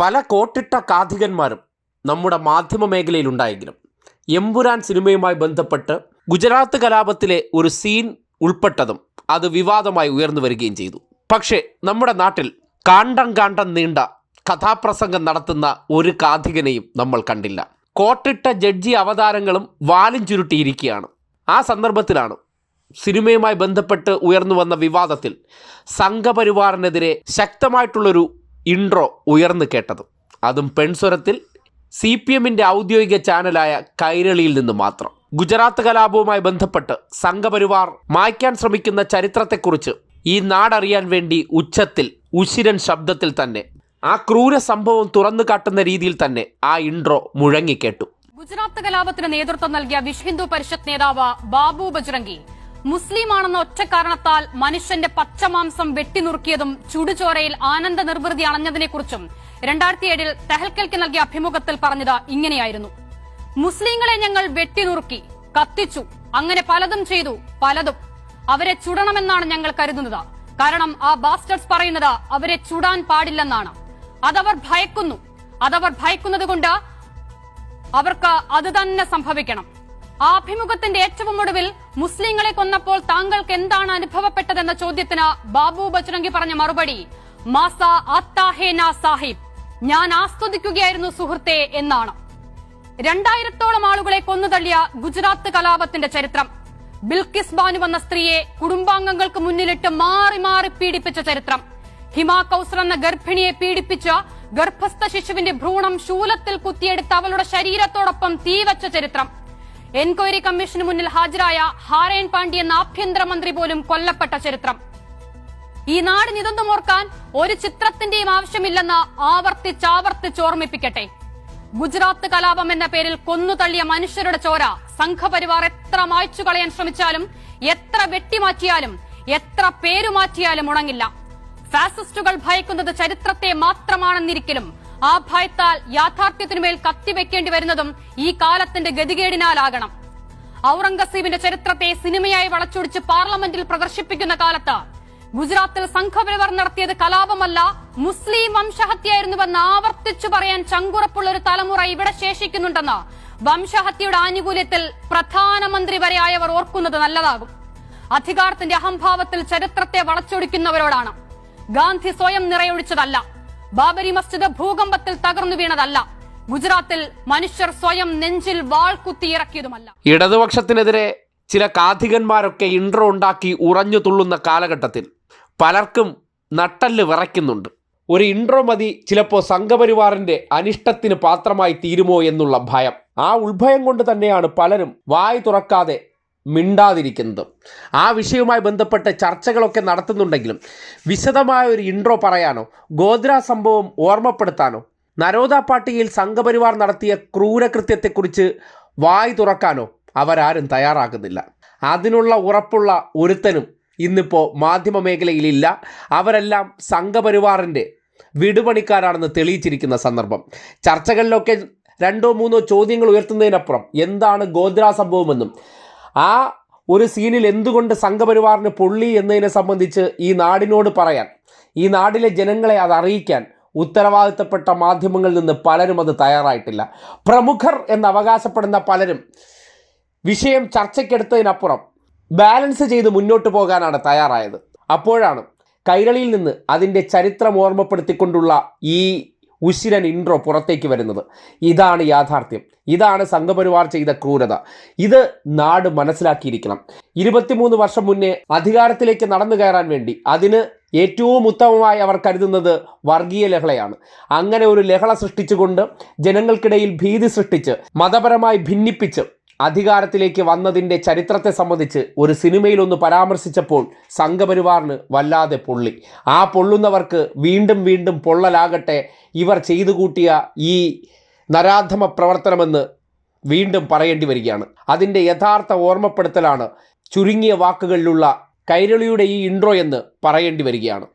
പല കോട്ടിട്ട കാഥികന്മാരും നമ്മുടെ മാധ്യമ മേഖലയിൽ ഉണ്ടായെങ്കിലും എമ്പുരാൻ സിനിമയുമായി ബന്ധപ്പെട്ട് ഗുജറാത്ത് കലാപത്തിലെ ഒരു സീൻ ഉൾപ്പെട്ടതും അത് വിവാദമായി ഉയർന്നു വരികയും ചെയ്തു. പക്ഷേ നമ്മുടെ നാട്ടിൽ കാണ്ടം കാണ്ടം നീണ്ട കഥാപ്രസംഗം നടത്തുന്ന ഒരു കാഥികനെയും നമ്മൾ കണ്ടില്ല. കോട്ടിട്ട ജഡ്ജി അവതാരങ്ങളും വാലും ചുരുട്ടിയിരിക്കുകയാണ്. ആ സന്ദർഭത്തിലാണ് സിനിമയുമായി ബന്ധപ്പെട്ട് ഉയർന്നു വന്ന വിവാദത്തിൽ സംഘപരിവാറിനെതിരെ ശക്തമായിട്ടുള്ളൊരു ഇൻട്രോ ഉയർന്നു കേട്ടത്. അതും പെൺസ്വരത്തിൽ സി പി എമ്മിന്റെ ഔദ്യോഗിക ചാനലായ കൈരളിയിൽ നിന്ന് മാത്രം. ഗുജറാത്ത് കലാപവുമായി ബന്ധപ്പെട്ട് സംഘപരിവാർ മായ്ക്കാൻ ശ്രമിക്കുന്ന ചരിത്രത്തെക്കുറിച്ച് ഈ നാടറിയാൻ വേണ്ടി ഉച്ചത്തിൽ ഉശിരൻ ശബ്ദത്തിൽ തന്നെ ആ ക്രൂര സംഭവം തുറന്നു കാട്ടുന്ന രീതിയിൽ തന്നെ ആ ഇൻട്രോ മുഴങ്ങിക്കേട്ടു ഗുജറാത്ത് കലാപത്തിന് നേതൃത്വം നൽകിയ വിശ്വ ഹിന്ദു പരിഷത്ത് നേതാവ് ബാബു ബജ്രംഗി മുസ്ലിമാണെന്ന ഒറ്റ കാരണത്താൽ മനുഷ്യന്റെ പച്ചമാംസം വെട്ടിനുറുക്കിയതും ചുടുചോരയിൽ ആനന്ദ നിർവൃതി അണഞ്ഞതിനെക്കുറിച്ചും രണ്ടായിരത്തി ഏഴിൽ തെഹൽക്കൽക്ക് നൽകിയ അഭിമുഖത്തിൽ പറഞ്ഞത് ഇങ്ങനെയായിരുന്നു. മുസ്ലിങ്ങളെ ഞങ്ങൾ വെട്ടിനുറുക്കി കത്തിച്ചു അങ്ങനെ പലതും ചെയ്തു പലതും അവരെ ചുടണമെന്നാണ് ഞങ്ങൾ കരുതുന്നത്. കാരണം ആ ബാസ്റ്റേഴ്സ് പറയുന്നത് അവരെ ചുടാൻ പാടില്ലെന്നാണ്. അതവർ ഭയക്കുന്നു. അതവർ ഭയക്കുന്നത് കൊണ്ട് അവർക്ക് അത് തന്നെ സംഭവിക്കണം. ആ അഭിമുഖത്തിന്റെ ഏറ്റവും ഒടുവിൽ മുസ്ലിങ്ങളെ കൊന്നപ്പോൾ താങ്കൾക്ക് എന്താണ് അനുഭവപ്പെട്ടതെന്ന ചോദ്യത്തിന് ബാബു ബജ്രംഗി പറഞ്ഞ മറുപടി മാസ സാഹിബ്. ഞാൻ ആസ്വദിക്കുകയായിരുന്നു സുഹൃത്തെ എന്നാണ്. രണ്ടായിരത്തോളം ആളുകളെ കൊന്നുതള്ളിയ ഗുജറാത്ത് കലാപത്തിന്റെ ചരിത്രം. ബിൽക്കിസ് ബാനു വന്ന സ്ത്രീയെ കുടുംബാംഗങ്ങൾക്ക് മുന്നിലിട്ട് മാറി മാറി പീഡിപ്പിച്ച ചരിത്രം. ഹിമാ കൌസർ എന്ന ഗർഭിണിയെ പീഡിപ്പിച്ച ഗർഭസ്ഥ ശിശുവിന്റെ ഭ്രൂണം ശൂലത്തിൽ കുത്തിയെടുത്ത് അവളുടെ ശരീരത്തോടൊപ്പം തീവച്ച ചരിത്രം. എൻക്വയറി കമ്മീഷന് മുന്നിൽ ഹാജരായ ഹാരേൻ പാണ്ഡി എന്ന ആഭ്യന്തരമന്ത്രി പോലും കൊല്ലപ്പെട്ട ചരിത്രം. ഈ നാടിന് ഇതൊന്നും ഓർക്കാൻ ഒരു ചിത്രത്തിന്റെയും ആവശ്യമില്ലെന്ന് ആവർത്തിച്ചാവർത്തിച്ച് ഓർമ്മിപ്പിക്കട്ടെ. ഗുജറാത്ത് കലാപം എന്ന പേരിൽ കൊന്നുതള്ളിയ മനുഷ്യരുടെ ചോര സംഘപരിവാർ എത്ര മായ്ച്ചു കളയാൻ ശ്രമിച്ചാലും എത്ര വെട്ടിമാറ്റിയാലും എത്ര പേരുമാറ്റിയാലും ഉണങ്ങില്ല. ഫാസിസ്റ്റുകൾ ഭയക്കുന്നത് ചരിത്രത്തെ മാത്രമാണെന്നിരിക്കലും ആ ഭയത്താൽ യാഥാർത്ഥ്യത്തിനുമേൽ കത്തിവെക്കേണ്ടി വരുന്നതും ഈ കാലത്തിന്റെ ഗതികേടിനാലാകണം. ഔറംഗസീബിന്റെ ചരിത്രത്തെ സിനിമയായി വളച്ചൊടിച്ച് പാർലമെന്റിൽ പ്രദർശിപ്പിക്കുന്ന കാലത്ത് ഗുജറാത്തിൽ സംഘപരിവർ നടത്തിയത് കലാപമല്ല മുസ്ലിം വംശഹത്യയായിരുന്നുവെന്ന് ആവർത്തിച്ചു പറയാൻ ചങ്കുറപ്പുള്ള ഒരു തലമുറ ഇവിടെ ശേഷിക്കുന്നുണ്ടെന്ന് വംശഹത്യയുടെ ആനുകൂല്യത്തിൽ പ്രധാനമന്ത്രി വരെ ആയവർ ഓർക്കുന്നത് നല്ലതാകും. അധികാരത്തിന്റെ അഹംഭാവത്തിൽ ചരിത്രത്തെ വളച്ചൊടിക്കുന്നവരോടാണ്. ഗാന്ധി സ്വയം നിറയൊഴിച്ചതല്ല. ബാബരി മസ്ജിദ് ഭൂകമ്പത്തിൽ തകർന്നു വീണതല്ല. ഗുജറാത്തിൽ മനുഷ്യർ സ്വയം നെഞ്ചിൽ വാൾ കുത്തിയിറക്കിയതുമല്ല ഇടതുപക്ഷത്തിനെതിരെ ചില കാഥികന്മാരൊക്കെ ഇൻട്രോ ഉണ്ടാക്കി ഉറഞ്ഞു തുള്ളുന്ന കാലഘട്ടത്തിൽ പലർക്കും നട്ടല്ല് വിറയ്ക്കുന്നുണ്ട്. ഒരു ഇൻട്രോ മതി ചിലപ്പോൾ സംഘപരിവാറിന്റെ അനിഷ്ടത്തിന് പാത്രമായി തീരുമോ എന്നുള്ള ഭയം. ആ ഉത്ഭയം കൊണ്ട് തന്നെയാണ് പലരും വായി തുറക്കാതെ മിണ്ടാതിരിക്കുന്നത്. ആ വിഷയവുമായി ബന്ധപ്പെട്ട് ചർച്ചകളൊക്കെ നടത്തുന്നുണ്ടെങ്കിലും വിശദമായ ഒരു ഇൻട്രോ പറയാനോ ഗോദ്ര സംഭവം ഓർമ്മപ്പെടുത്താനോ നരോദ പാർട്ടിയിൽ സംഘപരിവാർ നടത്തിയ ക്രൂരകൃത്യത്തെക്കുറിച്ച് വായി തുറക്കാനോ അവരാരും തയ്യാറാകുന്നില്ല. അതിനുള്ള ഉറപ്പുള്ള ഒരുത്തനും ഇന്നിപ്പോൾ മാധ്യമ മേഖലയിലില്ല അവരെല്ലാം സംഘപരിവാറിന്റെ വിടുപണിക്കാരാണെന്ന് തെളിയിച്ചിരിക്കുന്ന സന്ദർഭം. ചർച്ചകളിലൊക്കെ രണ്ടോ മൂന്നോ ചോദ്യങ്ങൾ ഉയർത്തുന്നതിനപ്പുറം എന്താണ് ഗോദ്ര സംഭവമെന്നും ആ ഒരു സീനിൽ എന്തുകൊണ്ട് സംഘപരിവാറിന് പൊള്ളി എന്നതിനെ സംബന്ധിച്ച് ഈ നാടിനോട് പറയാൻ ഈ നാടിലെ ജനങ്ങളെ അത് അറിയിക്കാൻ ഉത്തരവാദിത്തപ്പെട്ട മാധ്യമങ്ങളിൽ നിന്ന് പലരും അത് തയ്യാറായിട്ടില്ല. പ്രമുഖർ എന്ന് അവകാശപ്പെടുന്ന പലരും വിഷയം ചർച്ചയ്ക്കെടുത്തതിനപ്പുറം ബാലൻസ് ചെയ്ത് മുന്നോട്ട് പോകാനാണ് തയ്യാറായത്. അപ്പോഴാണ് കൈരളിയിൽ നിന്ന് അതിന്റെ ചരിത്രം ഓർമ്മപ്പെടുത്തിക്കൊണ്ടുള്ള ഈ ഉശിരൻ ഇൻട്രോ പുറത്തേക്ക് വരുന്നത്. ഇതാണ് യാഥാർത്ഥ്യം. ഇതാണ് സംഘപരിവാർ ചെയ്ത ക്രൂരത. ഇത് നാട് മനസ്സിലാക്കിയിരിക്കണം. ഇരുപത്തിമൂന്ന് വർഷം മുന്നേ അധികാരത്തിലേക്ക് നടന്നു കയറാൻ വേണ്ടി അതിന് ഏറ്റവും ഉത്തമമായി അവർ കരുതുന്നത് വർഗീയ ലഹളയാണ്. അങ്ങനെ ഒരു ലഹള സൃഷ്ടിച്ചുകൊണ്ട് ജനങ്ങൾക്കിടയിൽ ഭീതി സൃഷ്ടിച്ച് മതപരമായി ഭിന്നിപ്പിച്ച് അധികാരത്തിലേക്ക് വന്നതിന്റെ ചരിത്രത്തെ സംബന്ധിച്ച് ഒരു സിനിമയിലൊന്ന് പരാമർശിച്ചപ്പോൾ സംഘപരിവാറിന് വല്ലാതെ പൊള്ളി. ആ പൊള്ളുന്നവർക്ക് വീണ്ടും വീണ്ടും പൊള്ളലാകട്ടെ ഇവർ ചെയ്തു കൂട്ടിയ ഈ നരാധമ പ്രവർത്തനമെന്ന് വീണ്ടും പറയേണ്ടി വരികയാണ്. അതിന്റെ യഥാർത്ഥ ഓർമ്മപ്പെടുത്തലാണ് ചുരുങ്ങിയ വാക്കുകളിലുള്ള കൈരളിയുടെ ഈ ഇൻട്രോ എന്ന് പറയേണ്ടി വരികയാണ്.